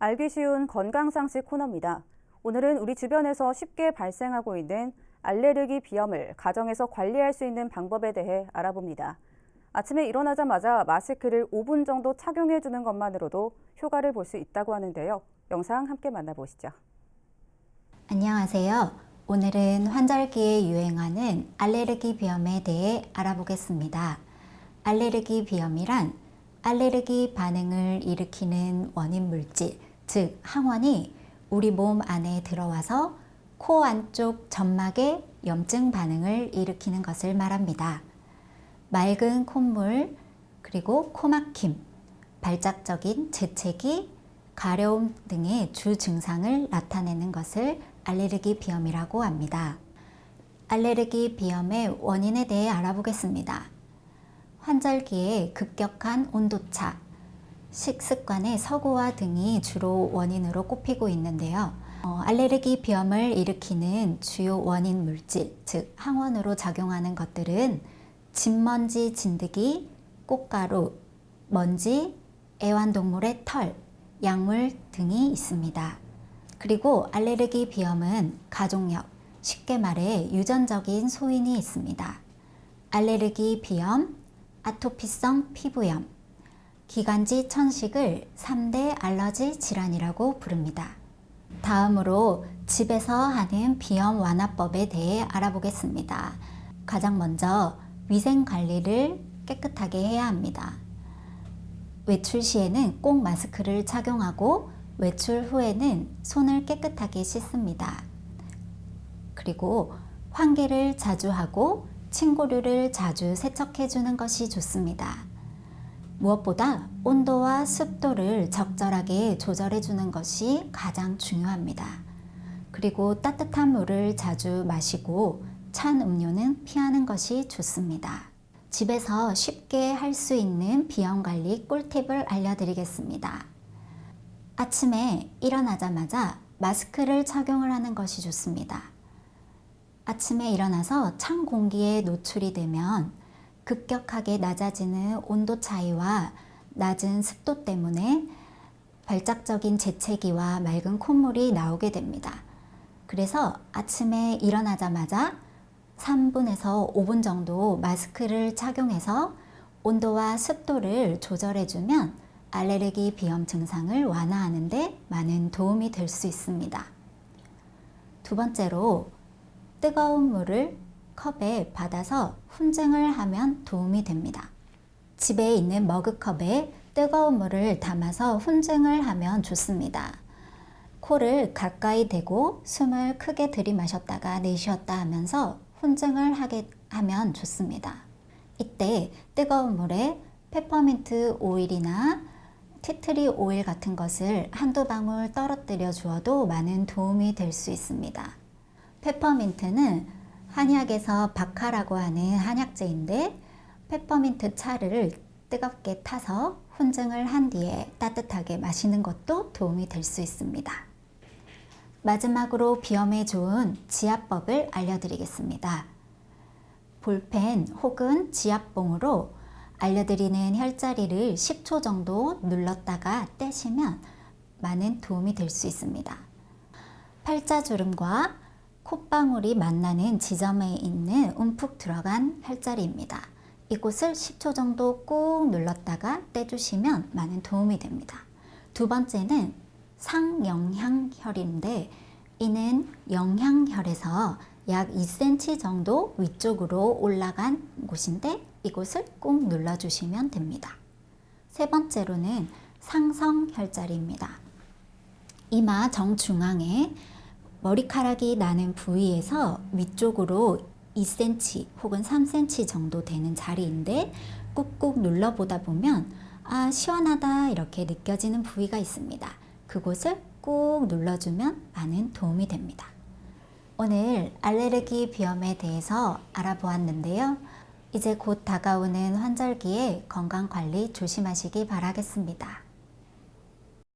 알기 쉬운 건강 상식 코너입니다. 오늘은 우리 주변에서 쉽게 발생하고 있는 알레르기 비염을 가정에서 관리할 수 있는 방법에 대해 알아봅니다. 아침에 일어나자마자 마스크를 5분 정도 착용해 주는 것만으로도 효과를 볼 수 있다고 하는데요. 영상 함께 만나보시죠. 안녕하세요. 오늘은 환절기에 유행하는 알레르기 비염에 대해 알아보겠습니다. 알레르기 비염이란 알레르기 반응을 일으키는 원인 물질, 즉 항원이 우리 몸 안에 들어와서 코 안쪽 점막에 염증 반응을 일으키는 것을 말합니다. 맑은 콧물, 그리고 코막힘, 발작적인 재채기, 가려움 등의 주 증상을 나타내는 것을 알레르기 비염이라고 합니다. 알레르기 비염의 원인에 대해 알아보겠습니다. 환절기에 급격한 온도차, 식습관의 서구화 등이 주로 원인으로 꼽히고 있는데요. 어, 알레르기 비염을 일으키는 주요 원인 물질, 즉 항원으로 작용하는 것들은 진먼지 진드기, 꽃가루, 먼지, 애완동물의 털, 약물 등이 있습니다. 그리고 알레르기 비염은 가족력, 쉽게 말해 유전적인 소인이 있습니다. 알레르기 비염, 아토피성 피부염, 기관지 천식을 3대 알러지 질환이라고 부릅니다. 다음으로 집에서 하는 비염 완화법에 대해 알아보겠습니다. 가장 먼저 위생 관리를 깨끗하게 해야 합니다. 외출 시에는 꼭 마스크를 착용하고 외출 후에는 손을 깨끗하게 씻습니다. 그리고 환기를 자주 하고 침구류를 자주 세척해 주는 것이 좋습니다. 무엇보다 온도와 습도를 적절하게 조절해 주는 것이 가장 중요합니다. 그리고 따뜻한 물을 자주 마시고 찬 음료는 피하는 것이 좋습니다. 집에서 쉽게 할 수 있는 비염 관리 꿀팁을 알려드리겠습니다. 아침에 일어나자마자 마스크를 착용을 하는 것이 좋습니다. 아침에 일어나서 찬 공기에 노출이 되면 급격하게 낮아지는 온도 차이와 낮은 습도 때문에 발작적인 재채기와 맑은 콧물이 나오게 됩니다. 그래서 아침에 일어나자마자 3분에서 5분 정도 마스크를 착용해서 온도와 습도를 조절해주면 알레르기 비염 증상을 완화하는데 많은 도움이 될 수 있습니다. 두 번째로 뜨거운 물을 컵에 받아서 훈증을 하면 도움이 됩니다. 집에 있는 머그컵에 뜨거운 물을 담아서 훈증을 하면 좋습니다. 코를 가까이 대고 숨을 크게 들이마셨다가 내쉬었다 하면서 훈증을 하게 하면 좋습니다. 이때 뜨거운 물에 페퍼민트 오일이나 티트리 오일 같은 것을 한두 방울 떨어뜨려 주어도 많은 도움이 될 수 있습니다. 페퍼민트는 한약에서 박하라고 하는 한약재인데 페퍼민트 차를 뜨겁게 타서 훈증을 한 뒤에 따뜻하게 마시는 것도 도움이 될 수 있습니다. 마지막으로 비염에 좋은 지압법을 알려드리겠습니다. 볼펜 혹은 지압봉으로 알려드리는 혈자리를 10초 정도 눌렀다가 떼시면 많은 도움이 될 수 있습니다. 팔자주름과 콧방울이 만나는 지점에 있는 움푹 들어간 혈자리입니다. 이곳을 10초 정도 꾹 눌렀다가 떼주시면 많은 도움이 됩니다. 두 번째는 상영향혈인데 이는 영향혈에서 약 2cm 정도 위쪽으로 올라간 곳인데 이곳을 꾹 눌러주시면 됩니다. 세 번째로는 상성혈자리입니다. 이마 정중앙에 머리카락이 나는 부위에서 위쪽으로 2cm 혹은 3cm 정도 되는 자리인데 꾹꾹 눌러보다 보면 아, 시원하다 이렇게 느껴지는 부위가 있습니다. 그곳을 꾹 눌러주면 많은 도움이 됩니다. 오늘 알레르기 비염에 대해서 알아보았는데요. 이제 곧 다가오는 환절기에 건강 관리 조심하시기 바라겠습니다.